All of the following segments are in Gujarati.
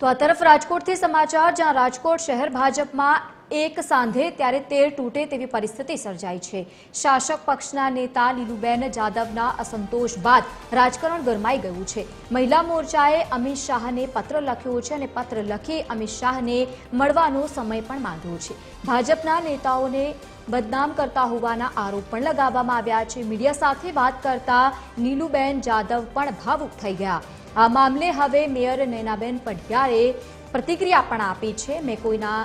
તો આ તરફ રાજકોટથી સમાચાર, જ્યાં રાજકોટ શહેર ભાજપમાં એક સાંધે ત્યારે તેર તૂટે તેવી પરિસ્થિતિ સર્જાઈ છે. શાસક પક્ષના નેતા લીલુબેન જાદવના અસંતોષ બાદ રાજકારણ ગરમાઈ ગયું છે. મહિલા મોરચાએ અમિત શાહને પત્ર લખ્યો છે અને પત્ર લખી અમિત શાહને મળવાનો સમય પણ માંગ્યો છે. ભાજપના નેતાઓને બદનામ કરતા હોવાના આરોપ પણ લગાવવામાં આવ્યા છે. મીડિયા સાથે વાત કરતા નીલુબેન જાદવ પણ ભાવુક થઈ ગયા. આ મામલે હવે મેયર નૈનાબેન પંડ્યાએ પ્રતિક્રિયા પણ આપી છે. મેં કોઈના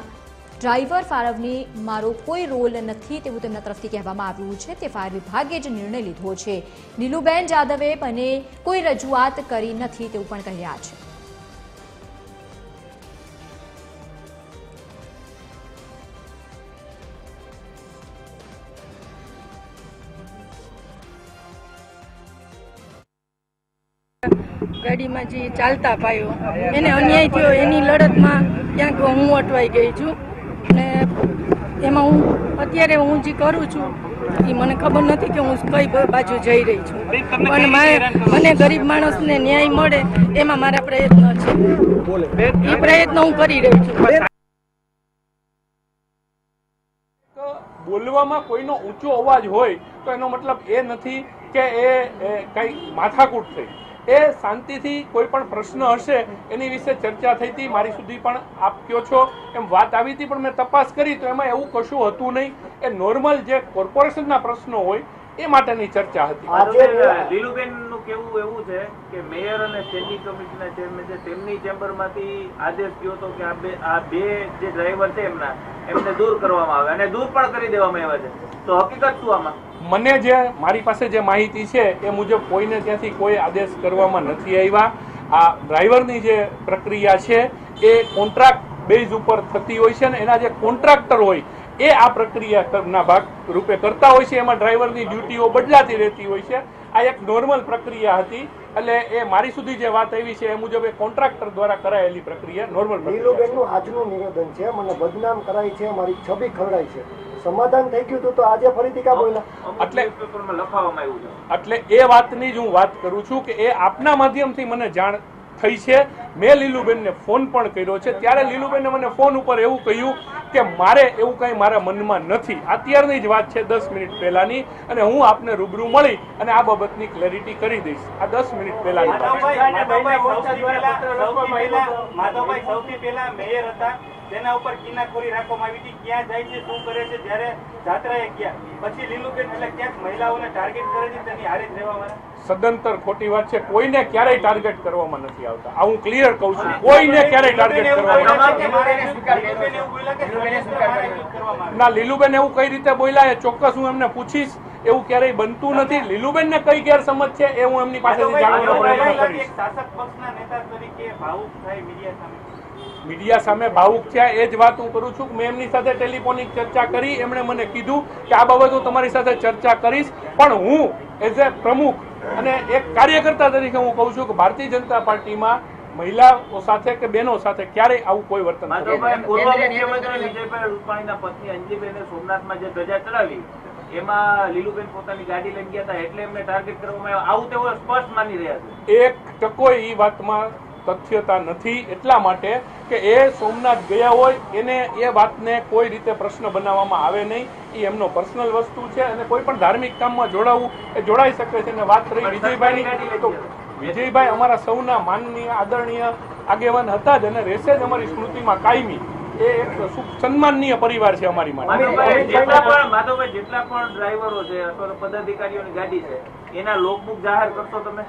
ડ્રાઈવર ફાળવણી મારો કોઈ રોલ નથી તેવું તેમના તરફથી કહેવામાં આવ્યું છે. તે ફાયર વિભાગે જ નિર્ણય લીધો છે. નીલુબેન જાદવે મને કોઈ રજૂઆત કરી નથી તેવું પણ કહ્યા છે. ગાડીમાં જે ચાલતા પાયો એને અન્યાય થયો એની લડતમાં ક્યાંક હું અટવાઈ ગઈ છું. અને એમાં હું અત્યારે હું જે કરું છું એ મને ખબર નથી કે હું કઈ બાજુ જઈ રહી છું. પણ મને ગરીબ માણસને ન્યાય મળે એમાં મારા પ્રયત્ન છે. એ પ્રયત્ન હું કરી રહી છું. તો બોલવામાં કોઈનો ઊંચો અવાજ હોય તો એનો મતલબ એ નથી કે એ એ કઈ માથાકૂટ થઈ. એ શાંતિથી કોઈ પણ પ્રશ્ન હશે એની વિશે ચર્ચા થઈ હતી. મારી સુધી પણ આપ કયો છો એમ વાત આવી હતી પણ મેં તપાસ કરી તો એમાં એવું કશું હતું નહીં. એ નોર્મલ જે કોર્પોરેશનના પ્રશ્નો હોય એ માટેની ચર્ચા હતી. લીલુબેન કેવું એવું છે કે મેયર અને સ્ટેન્ડિંગ કમિટીના ચેરમેન છે તેમની ચેમ્બરમાંથી આદેશ ગયો હતો કે આ બે આ બે જે ડ્રાઈવર છે એમના, એમને દૂર કરવામાં આવે અને દૂર પણ કરી દેવામાં આવ્યા છે. તો હકીકત શું આમાં? મને જે મારી પાસે જે માહિતી છે એ મુજબ કોઈને ત્યાંથી કોઈ આદેશ કરવામાં નથી આવ્યા. આ ડ્રાઈવરની જે પ્રક્રિયા છે એ કોન્ટ્રાક્ટ બેઝ ઉપર થતી હોય છે ને એના જે કોન્ટ્રાક્ટર હોય એ આ પ્રક્રિયાના ભાગ રૂપે કરતા હોય છે. એમાં ડ્રાઈવરની ડ્યુટીઓ બદલાતી રહેતી હોય છે. આ એક નોર્મલ પ્રક્રિયા હતી. એટલે એ મારી સુધી જે વાત આવી છે એ મુજબ એ કોન્ટ્રાક્ટર દ્વારા કરાયેલી પ્રક્રિયા નોર્મલ નીલુબેનનું આજનું નિવેદન છે. મને બદનામ કરાય છે. મારી છબી ખવડાય છે. સમાધાન થઈ ગયું હતું તો આજે ફરીથી કા બોલ્યા? એટલે- લખાવવામાં આવ્યું છે એટલે એ વાતની જ હું વાત કરું છું કે એ આપના માધ્યમથી મને જાણ થઈ છે. મેં લીલુબેનને ફોન પણ કર્યો છે. ત્યારે લીલુબેને મને ફોન ઉપર એવું કહ્યું કે મારે એવું કંઈ મારા મનમાં નથી. અત્યારની જ વાત છે દસ મિનિટ પહેલાની અને હું આપને રૂબરૂ મળી અને આ બાબતની ક્લેરિટી કરી દઈશ. આ દસ મિનિટ પહેલાની માધવભાઈ સૌથી પહેલા મેયર હતા. તેના ઉપર કિનાખોરી રાખવામાં આવી હતી. ક્યાં જાય છે શું કરે છે જ્યારે જાત્રાએ ગયા. પછી લીલુબેન એટલે ક્યાંક મહિલાઓને ટાર્ગેટ કરે છે તેની હારે જ રહેવાવાળા સદંતર ખોટી વાત છે. કોઈને ક્યારેય ટાર્ગેટ કરવામાં નથી આવતા. આ હું ક્લિયર કહું છું. કોઈને ક્યારેય ટાર્ગેટ કરવામાં. ના લીલુબેન એવું કઈ રીતે બોલ્યા એ ચોક્કસ હું એમને પૂછીશ. એવું ક્યારેય બનતું નથી. લીલુબેન ને કઈ ગેરસમજ છે એ હું એમની પાસેથી જાણવાનો પ્રયત્ન કરીશ. શાસક પક્ષના નેતા તરીકે ભાવુક થાય મીડિયા સામે. મીડિયા સામે ભાવુક થયા એ જ વાત હું કરું છું મેં એમની સાથે ટેલિફોનિક ચર્ચા કરી એમણે મને કીધું કે આ બાબત હું તમારી સાથે ચર્ચા કરીશ. પણ હું એઝ એ પ્રમુખ અને એક કાર્યકર્તા તરીકે હું કહું છું કે ભારતીય જનતા પાર્ટીમાં મહિલાઓ સાથે કે બહેનો સાથે ક્યારેય આવું કોઈ વર્તન પૂર્વ મુખ્યમંત્રી વિજયભાઈ રૂપાણીના પત્ની અંજલીબેને સોમનાથમાં જે ધજા ચડાવી એમાં લીલુબેન પોતાની ગાડી લઈને ગયા હતા એટલે એમને ટાર્ગેટ કરવામાં આવ્યા. આવું તેઓ સ્પષ્ટ માની રહ્યા છે. એક ટકો એ વાતમાં તથ્યતા નથી. એટલા માટે કે એ સોમનાથ ગયા હોય એને એ વાતને કોઈ રીતે પ્રશ્ન બનાવવામાં આવે નહીં. એ એમનો પર્સનલ વસ્તુ છે અને કોઈ પણ ધાર્મિક કામમાં જોડાવું એ જોડાઈ શકે છે અને વાત રહી વિજયભાઈની તો વિજયભાઈ અમારા સૌના માનનીય આદરણીય આગેવાન હતા જ અને રહેશે જ અમારી સ્મૃતિમાં કાયમી. એ સન્માનનીય પરિવાર છે અમારી માટે. જેટલા પણ માધવભાઈ જેટલા પણ ડ્રાઈવરો છે અથવા પદાધિકારીઓની ગાડી છે એના લોકબુક જાહેર કરશો તમે?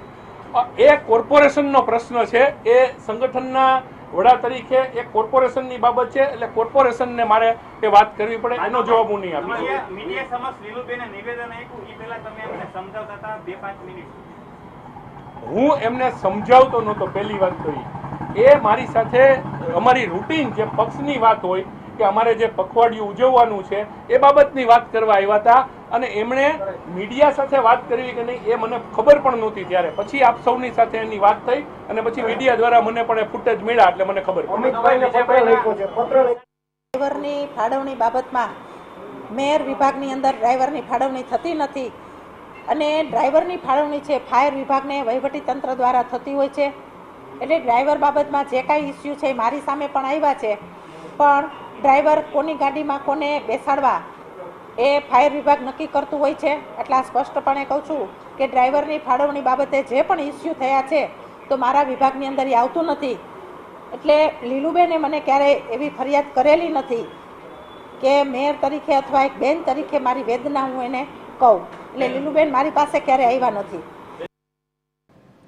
એ કોર્પોરેશનનો પ્રશ્ન છે. એ સંગઠનના વડા તરીકે એ કોર્પોરેશનની બાબત છે. એટલે કોર્પોરેશનને મારે એ વાત કરવી પડે. એનો જવાબ હું નહીં આપી મીડિયા સમક્ષ લીલુબેને નિવેદન આપ્યું. એ પહેલા તમે એમને સમજાવતા હતા બે પાંચ મિનિટ. હું એમને સમજાવતો નહોતો પહેલી વાત ઈ. એ મારી સાથે અમારી રૂટીન જે પક્ષની વાત હોય કે અમારે જે પખવાડિયું ઉજવવાનું છે એ બાબતની વાત કરવા આવ્યા હતા. અને એમણે મીડિયા સાથે વાત કરવી કે નહીં એ મને ખબર પણ નહોતી ત્યારે. પછી આપ સૌની સાથે એની વાત થઈ અને પછી મીડિયા દ્વારા મને પણ એ ફૂટેજ મળ્યા એટલે મને ખબર પડી. અમિતભાઈને પત્ર લખ્યો છે પત્ર લખ્યો. ડ્રાઈવરની ફાળવણી બાબતમાં મેયર વિભાગની અંદર ડ્રાઈવરની ફાળવણી થતી નથી. અને ડ્રાઈવરની ફાળવણી છે ફાયર વિભાગને વહીવટી તંત્ર દ્વારા થતી હોય છે. એટલે ડ્રાઈવર બાબતમાં જે કાંઈ ઇસ્યુ છે એ મારી સામે પણ આવ્યા છે. પણ ડ્રાઈવર કોની ગાડીમાં કોને બેસાડવા એ ફાયર વિભાગ નક્કી કરતું હોય છે. એટલા સ્પષ્ટપણે કહું છું કે ડ્રાઈવરની ફાળવણી બાબતે જે પણ ઇસ્યુ થયા છે તો મારા વિભાગની અંદર એ આવતું નથી. એટલે લીલુબેને મને ક્યારેય એવી ફરિયાદ કરેલી નથી કે મેયર તરીકે અથવા એક બેન તરીકે મારી વેદના હું એને કહું. એટલે લીલુબેન મારી પાસે ક્યારે આવ્યા નથી.